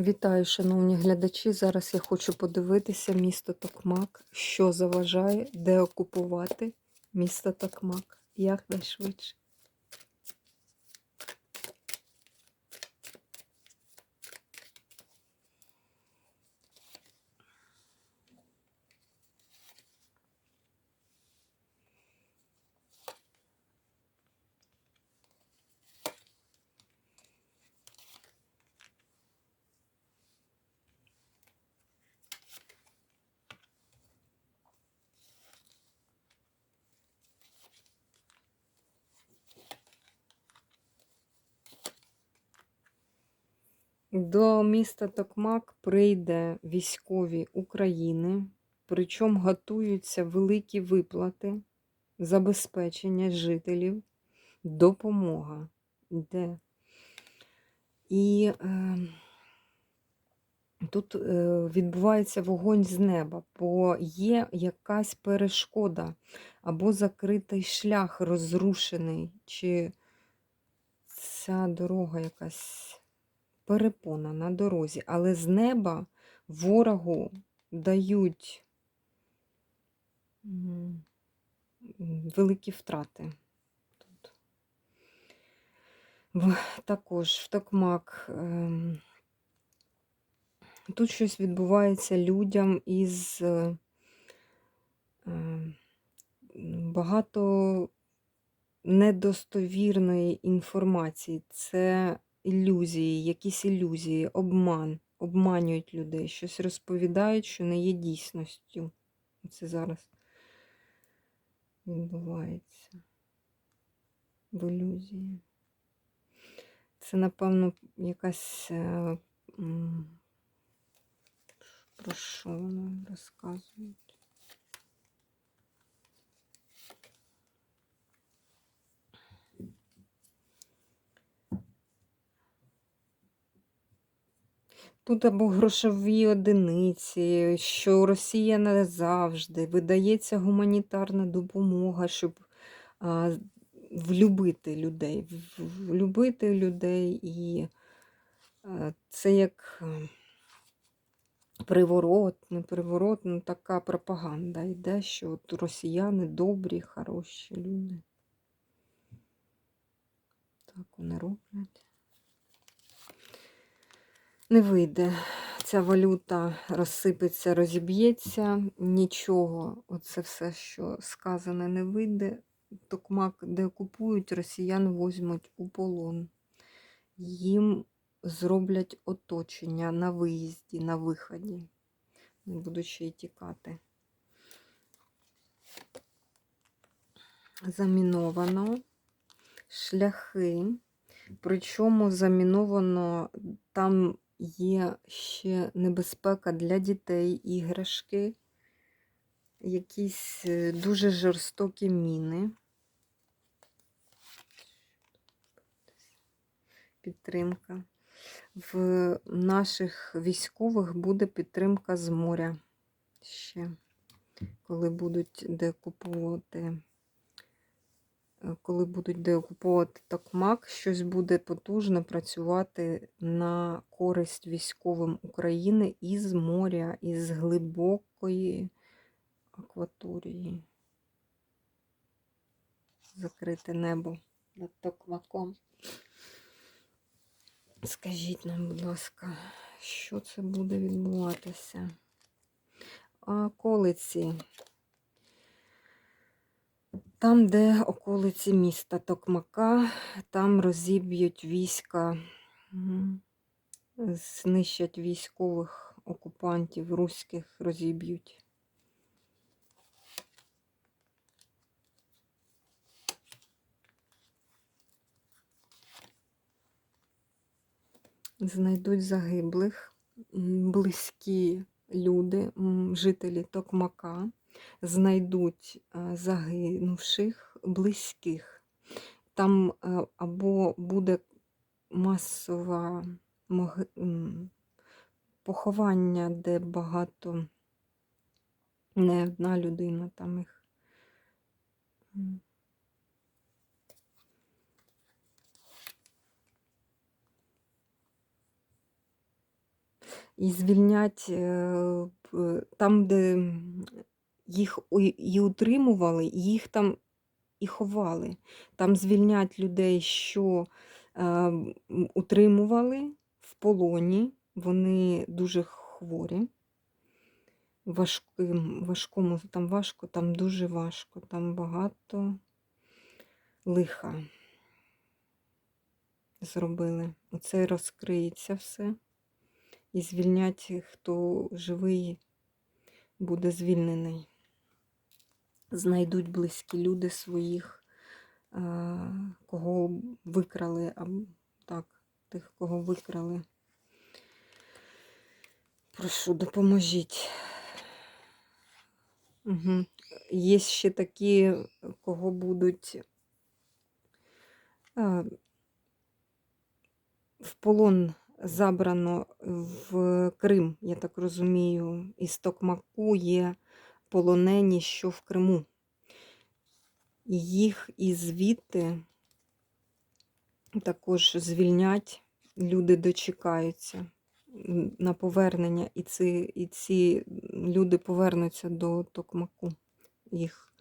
Вітаю, шановні глядачі. Зараз я хочу подивитися місто Токмак, що заважає, де окупувати місто Токмак. Як До міста Токмак прийде військові України, причому готуються великі виплати, забезпечення жителів, допомога йде. І е, тут е, відбувається вогонь з неба, бо є якась перешкода або закритий шлях розрушений, чи ця дорога якась перепона на дорозі, але з неба ворогу дають великі втрати. Тут. Також в Токмак. ем, Тут щось відбувається людям із е, багато недостовірної інформації. Це ілюзії, якісь ілюзії, обман, обманюють людей, щось розповідають, що не є дійсністю. Це зараз відбувається в ілюзії. Це, напевно, якась. е, Про що вони розказують? Тут або грошові одиниці, що Росія не завжди видається гуманітарна допомога, щоб а, влюбити людей, влюбити людей, і а, це як приворот, не приворот, ну така пропаганда йде, що от росіяни добрі, хороші люди. Так вони роблять. Не вийде. Ця валюта розсипеться, розіб'ється, нічого. Оце все, що сказане, не вийде. Токмак, де окупують, росіян возьмуть у полон. Їм зроблять оточення на виїзді, на виході. Будуть ще й тікати. Заміновано шляхи. Причому заміновано там є ще небезпека для дітей, іграшки, якісь е, дуже жорстокі міни. Підтримка. В наших військових буде підтримка з моря ще, коли будуть декуповувати е, коли будуть деокуповувати Токмак, щось буде потужно працювати на користь військовим України із моря, із глибокої акваторії. Закрите небо над Токмаком. Скажіть нам, будь ласка, що це буде відбуватися? А околиці. Там, де околиці міста Токмака, там розіб'ють війська, знищать військових окупантів, руських розіб'ють. Знайдуть загиблих, близькі люди, жителі Токмака, знайдуть е, загинувших близьких. Там е, або буде масове поховання, де багато, не одна людина, там їх. І звільнять е, там, де їх і утримували, їх там і ховали. Там звільнять людей, що утримували в полоні. Вони дуже хворі. Важким, важкому, там важко, там дуже важко, там багато лиха зробили. Оце розкриється все. І звільнять, хто живий, буде звільнений. Знайдуть близькі люди своїх, кого викрали, а так, тих, кого викрали. Прошу, допоможіть. Угу. Є ще такі, кого будуть в полон забрано в Крим, я так розумію, із Токмаку є полонені, що в Криму. Їх і звідти також звільнять, люди дочекаються на повернення, і ці, і ці люди повернуться до Токмаку. Їх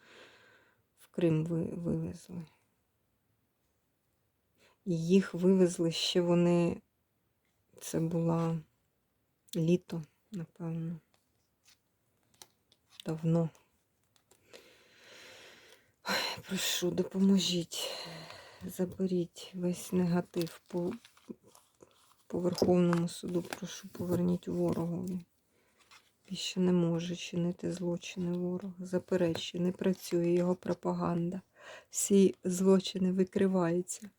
в Крим ви- вивезли. І їх вивезли ще вони. Це було літо, напевно. Давно. Прошу, допоможіть. Заберіть весь негатив по, по Верховному суду. Прошу, поверніть ворогові. Більше не може чинити злочини ворог. Заперечує, не працює його пропаганда. Всі злочини викриваються.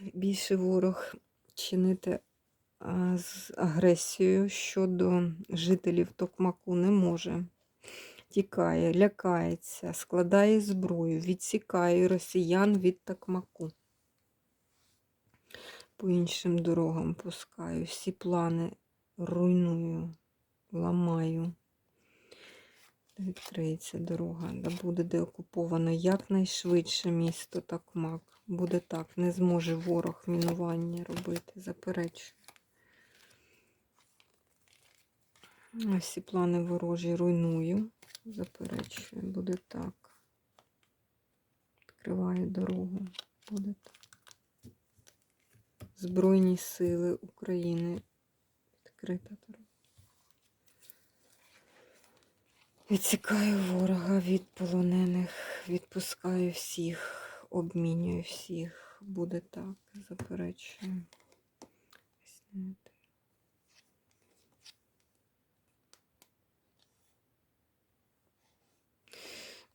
Більше ворог чинити з агресією щодо жителів Токмаку не може. Тікає, лякається, складає зброю, відсікає росіян від Токмаку. По іншим дорогам пускаю, всі плани руйную, ламаю. Відкриється дорога, да буде деокуповано якнайшвидше місто Токмак. Буде так, не зможе ворог мінування робити, заперечую. Всі плани ворожі руйную, заперечую, буде так. Відкриваю дорогу, буде так. Збройні сили України. Відкрита дорога. Відсікаю ворога від полонених, відпускаю всіх, обмінюю всіх. Буде так, заперечую.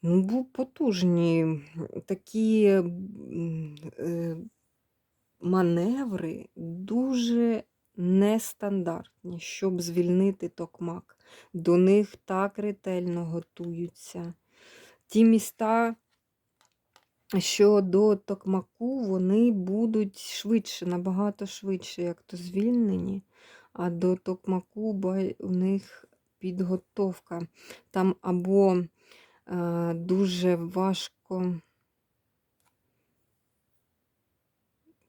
Ну, потужні такі е, маневри дуже нестандартні, щоб звільнити токмак. До них так ретельно готуються. Ті міста, що до Токмаку, вони будуть швидше, набагато швидше, як то звільнені, а до Токмаку у них підготовка. Там або е, дуже важко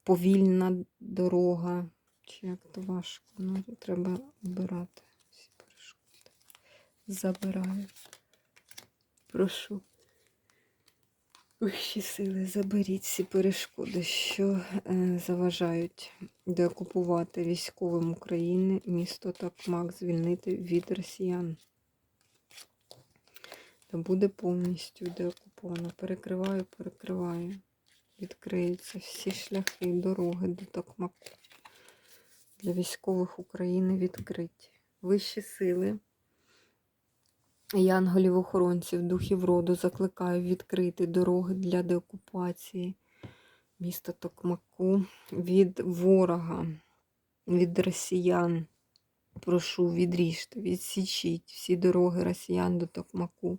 повільна дорога, чи як то важко, ну, треба обирати всі перешкоди. Забираю. Прошу. Вищі сили, заберіть всі перешкоди, що е, заважають деокупувати військовим України місто Токмак, звільнити від росіян. Та буде повністю деокуповано. Перекриваю, перекриваю. Відкриються всі шляхи, дороги до Токмаку. Для військових України відкриті. Вищі сили. Янголів-охоронців, духів роду закликаю відкрити дороги для деокупації міста Токмаку від ворога, від росіян. Прошу, відріжте, відсічіть всі дороги росіян до Токмаку.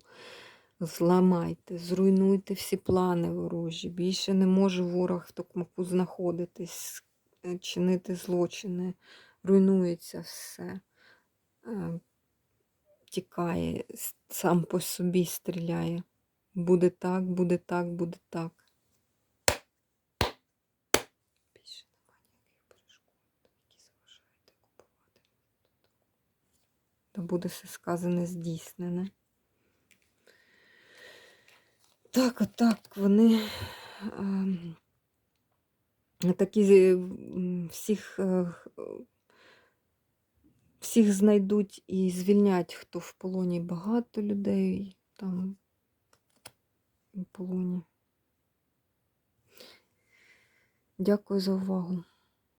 Зламайте, зруйнуйте всі плани ворожі. Більше не може ворог в Токмаку знаходитись, е, чинити злочини. Руйнується все втікає, сам по собі стріляє. Буде так, буде так, буде так. Більше немає ніяких перешкод, які заважають купувати. Та буде все сказане, здійснене. Так, отак вони ем, такі всіх е, всіх знайдуть і звільнять, хто в полоні багато людей там в полоні. Дякую за увагу.